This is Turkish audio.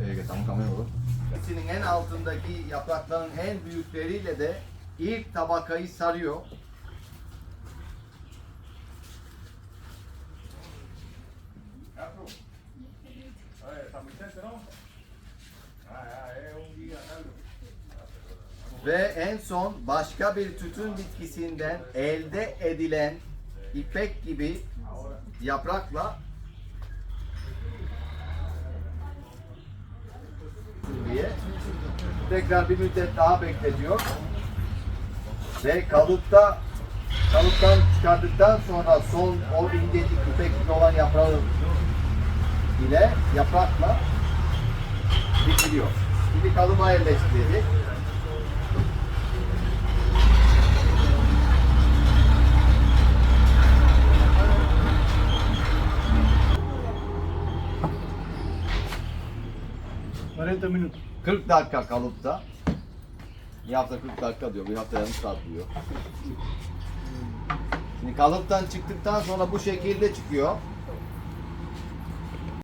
Eh, que estamos cambiando. Bitkisinin en altındaki yaprakların en büyükleriyle de ilk tabakayı sarıyor. Ve en son başka bir tütün bitkisinden elde edilen ipek gibi yaprakla diye tekrar bir müddet daha bekletiyor. Ve kalıpta kalıptan çıkardıktan sonra son o incecik gibi olan yaprağı ile yaprakla bitiriyor. Şimdi kalıba yerleştirdik. Minutos. 40 dakika kalıpta. Bir hafta 40 dakika diyor, bir hafta yarım saat diyor. Şimdi kalıptan çıktıktan sonra bu şekilde çıkıyor.